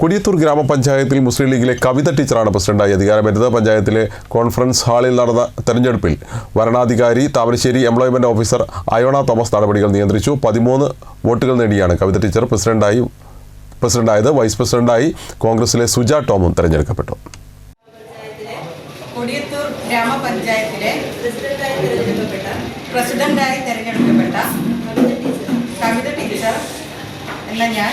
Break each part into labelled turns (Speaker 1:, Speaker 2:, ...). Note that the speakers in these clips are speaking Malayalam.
Speaker 1: കൊടിയത്തൂർ ഗ്രാമപഞ്ചായത്തിൽ മുസ്ലിം ലീഗിലെ കവിത ടീച്ചറാണ് പ്രസിഡന്റായി അധികാരമേറ്റത്. പഞ്ചായത്തിലെ കോൺഫറൻസ് ഹാളിൽ നടന്ന തെരഞ്ഞെടുപ്പിൽ വരണാധികാരി Thamarassery employment officer Ayona Thomas നടപടികൾ നിയന്ത്രിച്ചു. പതിമൂന്ന് വോട്ടുകൾ നേടിയാണ് കവിത ടീച്ചർ പ്രസിഡന്റായി പ്രസിഡന്റായത്. വൈസ് പ്രസിഡന്റായി കോൺഗ്രസിലെ സുജ ടോമും തെരഞ്ഞെടുക്കപ്പെട്ടു.
Speaker 2: ഗ്രാമപഞ്ചായത്തിലെ പ്രസിഡന്റായി തെരഞ്ഞെടുക്കപ്പെട്ട കവിത ടീച്ചർ എന്ന ഞാൻ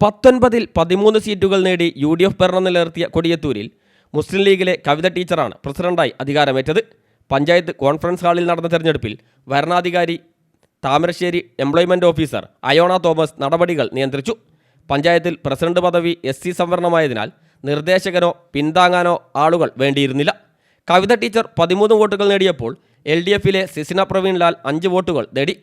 Speaker 3: പത്തൊൻപതിൽ പതിമൂന്ന് സീറ്റുകൾ നേടി യു ഡി എഫ് ഭരണം നിലനിർത്തിയ കൊടിയത്തൂരിൽ മുസ്ലിം ലീഗിലെ കവിത ടീച്ചറാണ് പ്രസിഡന്റായി അധികാരമേറ്റത്. പഞ്ചായത്ത് കോൺഫറൻസ് ഹാളിൽ നടന്ന തെരഞ്ഞെടുപ്പിൽ ഭരണാധികാരി Thamarassery employment officer Ayona Thomas നടപടികൾ നിയന്ത്രിച്ചു. പഞ്ചായത്തിൽ പ്രസിഡന്റ് പദവി എസ് സി സംവരണമായതിനാൽ നിർദ്ദേശകനോ പിന്താങ്ങാനോ ആളുകൾ വേണ്ടിയിരുന്നില്ല. കവിത ടീച്ചർ പതിമൂന്ന് വോട്ടുകൾ നേടിയപ്പോൾ എൽ ഡി എഫിലെ സിസിന പ്രവീൺലാൽ അഞ്ച് വോട്ടുകൾ നേടി.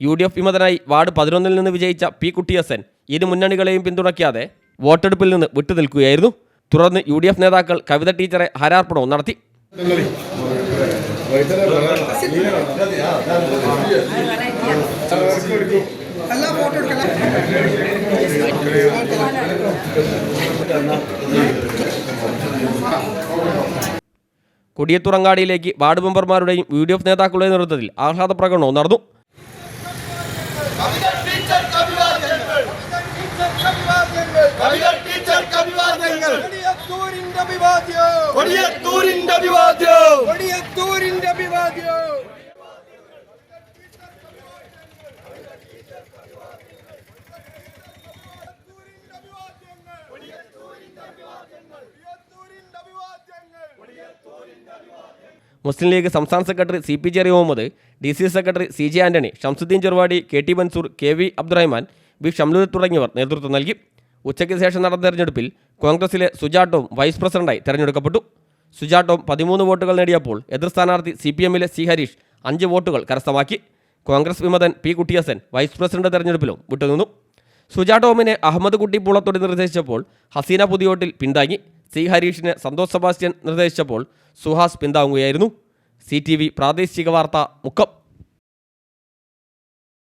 Speaker 3: യു ഡി എഫ് വിമതനായി വാർഡ് പതിനൊന്നിൽ നിന്ന് വിജയിച്ച പി കുട്ടിയസൻ ഇരു മുന്നണികളെയും പിന്തുണയ്ക്കാതെ വോട്ടെടുപ്പിൽ നിന്ന് വിട്ടുനിൽക്കുകയായിരുന്നു തുടർന്ന് യു ഡി എഫ് നേതാക്കൾ കവിത ടീച്ചറെ ഹരാർപ്പണവും നടത്തി. കൊടിയത്തുറങ്ങാടിയിലേക്ക് വാർഡ് മെമ്പർമാരുടെയും യു ഡി എഫ് നേതാക്കളുടെയും നേതൃത്വത്തിൽ ആഹ്ലാദ പ്രകടനവും നടന്നു
Speaker 4: ടീച്ചർ കവിവാദ്യങ്ങൾ
Speaker 5: കൊടിയത്തൂരിന്റെ അഭിവാദ്യം.
Speaker 4: കൊടിയത്തൂരിന്റെ അഭിവാദ്യം.
Speaker 5: കൊടിയത്തൂരിന്റെ അഭിവാദ്യം.
Speaker 3: മുസ്ലിം ലീഗ് സംസ്ഥാന secretary C P Jeri Muhammad D C secretary C J Antony Shamsuddin Cheruvadi K T Mansoor K V Abdurahman B Shamlur തുടങ്ങിയവർ നേതൃത്വം നൽകി. ഉച്ചയ്ക്ക് ശേഷം നടന്ന തെരഞ്ഞെടുപ്പിൽ കോൺഗ്രസിലെ സുജാട്ടോം വൈസ് പ്രസിഡന്റായി തെരഞ്ഞെടുക്കപ്പെട്ടു. സുജാട്ടോം പതിമൂന്ന് വോട്ടുകൾ നേടിയപ്പോൾ എതിർ സ്ഥാനാർത്ഥി സി പി എമ്മിലെ സി ഹരീഷ് അഞ്ച് വോട്ടുകൾ കരസ്ഥമാക്കി. കോൺഗ്രസ് വിമതൻ പി കുട്ടിയസൻ വൈസ് പ്രസിഡന്റ് തെരഞ്ഞെടുപ്പിലും വിട്ടുനിന്നു. സുജാട്ടോമിനെ അഹമ്മദ് കുട്ടി പൂളത്തോടി നിർദ്ദേശിച്ചപ്പോൾ ഹസീന പുതിയോട്ടിൽ പിന്താങ്ങി. സി ഹരീഷിനെ സന്തോഷ് സെബാസ്റ്റ്യൻ നിർദ്ദേശിച്ചപ്പോൾ സുഹാസ് പിന്താങ്ങുകയായിരുന്നു. സി ടി വി പ്രാദേശിക വാർത്ത മുക്കം.